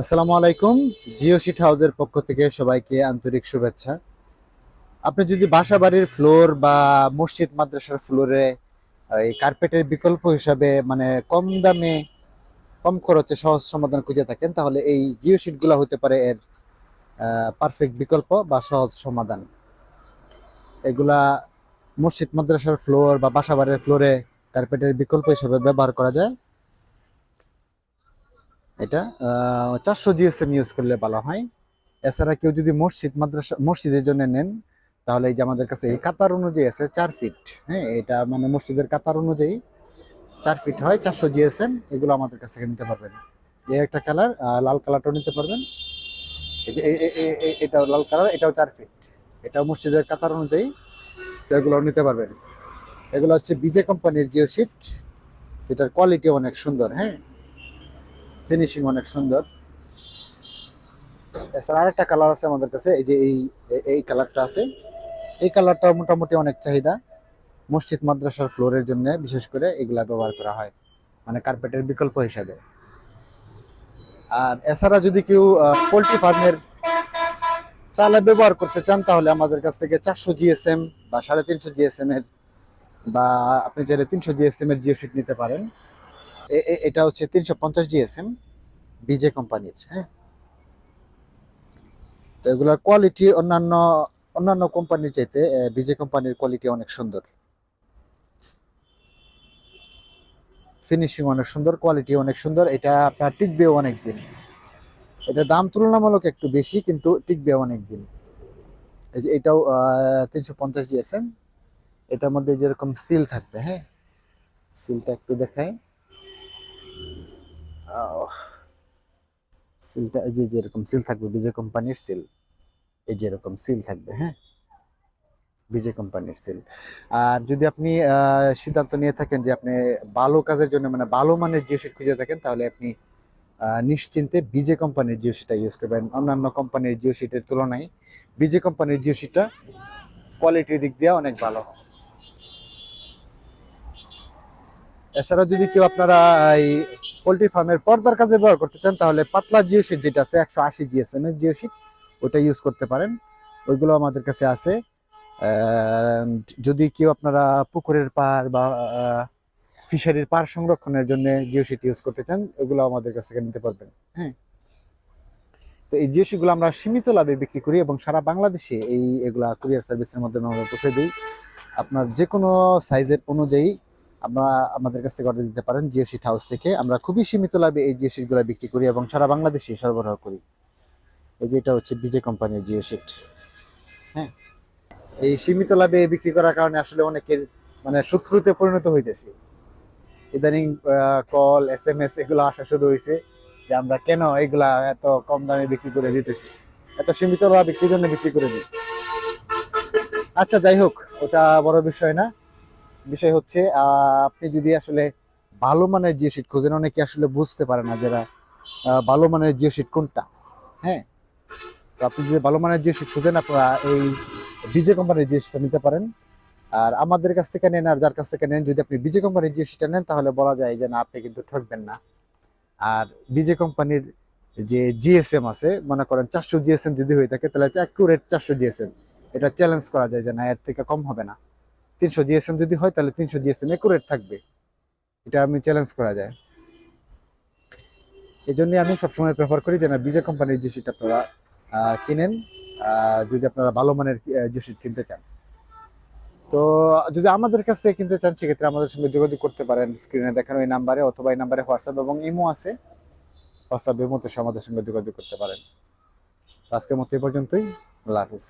আসসালামু আলাইকুম, জিও শিট হাউসের পক্ষ থেকে সবাইকে আন্তরিক শুভেচ্ছা। আপনি যদি বাসা বাড়ির ফ্লোর বা মসজিদ, মাদ্রাসার ফ্লোরে এই কার্পেটের বিকল্প হিসাবে মানে কম দামে, কম খরচে সহজ সমাধান খুঁজে থাকেন, তাহলে এই জিও শিটগুলো হতে পারে এর পারফেক্ট বিকল্প বা সহজ সমাধান। এগুলা মসজিদ, মাদ্রাসার ফ্লোর বা বাসা বাড়ির ফ্লোরে কার্পেটের বিকল্প হিসাবে ব্যবহার করা যায়। এটা চারশো জিএসএম ইউজ করলে ভালো হয়। এছাড়া কেউ যদি মসজিদ, মাদ্রাসা, মসজিদের জন্য নেন, তাহলে এই যে আমাদের কাছে এই কাতার অনুযায়ী আছে চার ফিট হ্যাঁ এটা মানে মসজিদের কাতার অনুযায়ী চার ফিট হয়, চারশো জিএসএম এগুলো আমাদের কাছে নিতে পারবেন। এই একটা কালার লাল কালারটাও নিতে পারবেন। এই যে এটাও লাল কালার এটাও চার ফিট এটাও মসজিদের কাতার অনুযায়ী তো এগুলো নিতে পারবেন। এগুলো হচ্ছে বিজে কোম্পানির জিও শিট যেটার কোয়ালিটি অনেক সুন্দর হ্যাঁ। ফিনিশিং অনেক সুন্দর। এছাড়া আরেকটা কালার আছে আমাদের কাছে, এই যে এই এই কালারটা আছে। এই কালারটা মোটামুটি অনেক চাহিদা। মসজিদ, মাদ্রাসার ফ্লোরের জন্য বিশেষ করে এগুলা ব্যবহার করা হয়। মানে কার্পেটের বিকল্প হিসাবে। আর এছাড়া যদি কেউ পোলট্রি ফার্মের চালে ব্যবহার করতে চান, তাহলে আমাদের কাছ থেকে চারশো জিএসএম বা সাড়ে তিনশো জিএসএম এর বা আপনি চাইলে তিনশো জিএসএম এর জিও শিট নিতে পারেন। এটা হচ্ছে তিনশো পঞ্চাশ জিএসএম বিজে কোম্পানির হ্যাঁ? তো এগুলোর কোয়ালিটি অন্যান্য অন্যান্য কোম্পানির চাইতে বিজে কোম্পানির কোয়ালিটি অনেক সুন্দর। ফিনিশিং অনেক সুন্দর কোয়ালিটি অনেক সুন্দর এটা আপনার টিকবেও অনেক দিন এটা দাম তুলনামূলক একটু বেশি কিন্তু টিকবে অনেক দিন এই যে এটাও তিনশো পঞ্চাশ জিএসএম এটার মধ্যে যেরকম সিল থাকবে হ্যাঁ? সিলটা একটু আহ, সিলটা এই যে যেরকম সিল থাকবে, বিজয় কোম্পানির সিল। এই যেরকম সিল থাকবে হ্যাঁ? বিজয় কোম্পানির সিল। আর যদি আপনি সিদ্ধান্ত নিয়ে থাকেন যে আপনি ভালো কাজের জন্য মানে ভালো মানের জিও শিট খুঁজে থাকেন, তাহলে আপনি নিশ্চিন্তে বিজে কোম্পানির জিও শিটটা ইউজ করবেন। অন্যান্য কোম্পানির জিও শিটের তুলনায় বিজে কোম্পানির জিও শিটটা কোয়ালিটির দিক দিয়ে অনেক ভালো। এছাড়া যদি কেউ আপনারা এই পোল্ট্রি ফার্মের পর্দার কাজে ব্যবহার করতে চান, তাহলে পাতলা জিও শিট যেটা আছে, একশো আশি জিএসএম এর জিও শিট ওটা ইউজ করতে পারেন। ওইগুলো আমাদের কাছে আছে। যদি কেউ আপনারা পুকুরের পার বা ফিশারির পার সংরক্ষণের জন্য জিও শিট ইউজ করতে চান ওগুলো আমাদের কাছ নিতে পারবেন। হ্যাঁ। তো এই জিও শিটগুলো আমরা সীমিত লাভে বিক্রি করি এবং সারা বাংলাদেশে এই এগুলা কুরিয়ার সার্ভিসের মাধ্যমে আমরা পৌঁছে দিই। আপনার যে কোনো সাইজের অনুযায়ী আপনারা আমাদের কাছ থেকে অর্ডার দিতে পারেন শিট হাউস থেকে। আমরা খুবই সীমিত লাভে এই জিও শিটগুলো বিক্রি করি এবং সারা বাংলাদেশে সরবরাহ করি। এই যে এটা হচ্ছে বিজে কোম্পানির জিও শিট হ্যাঁ? এই সীমিত লাভে বিক্রি করার কারণে আসলে অনেকের মানে শত্রুতে পরিণত হইতেছে। ইদানিং কল এস এম এস এগুলো আসা শুরু হয়েছে যে আমরা কেন এগুলা এত কম দামে বিক্রি করে দিতেছি? এত সীমিত লাভে সেই জন্য বিক্রি করে দিই। আচ্ছা যাই হোক, ওটা বড় বিষয় না। বিষয় হচ্ছে আপনি যদি আসলে ভালো মানের জিও শিট খোঁজেন, অনেকে আসলে বুঝতে পারে না যারা ভালো মানের জিও শিট কোনটা হ্যাঁ? তো আপনি যদি ভালো মানের জিও শিট খুঁজেন, আপনারা এই বিজে কোম্পানির জিও শিটটা নিতে পারেন। আর আমাদের কাছ থেকে নেন, আর যার কাছ থেকে নেন, যদি আপনি বিজে কোম্পানির জিও শিটটা নেন, তাহলে বলা যায় যে না, আপনি কিন্তু ঠকবেন না। আর বিজে কোম্পানির যে জিএসএম আছে, মনে করেন চারশো জিএসএম যদি হয়ে থাকে, তাহলে অ্যাকুরেট চারশো জিএসএম। এটা চ্যালেঞ্জ করা যায় যে না, এর থেকে কম হবে না। তিনশো জিএসএম যদি হয়, তাহলে তিনশো জিএসএম একুরেট থাকবে। এটা আমি চ্যালেঞ্জ করা যায়। এই জন্য আমি সবসময় প্রেফার করি যে না বিজয় কোম্পানির শিট আপনারা কিনেন যদি আপনারা ভালো মানের শিট কিনতে চান। তো যদি আমাদের কাছ থেকে কিনতে চান, সেক্ষেত্রে আমাদের সঙ্গে যোগাযোগ করতে পারেন। স্ক্রিনে দেখানো এই নাম্বারে অথবা এই নাম্বারে হোয়াটসঅ্যাপ এবং ইমো আছে। হোয়াটসঅ্যাপ ইমোতে আমাদের সঙ্গে যোগাযোগ করতে পারেন। আজকের মতো এই পর্যন্তই। আল্লাহ হাফিজ।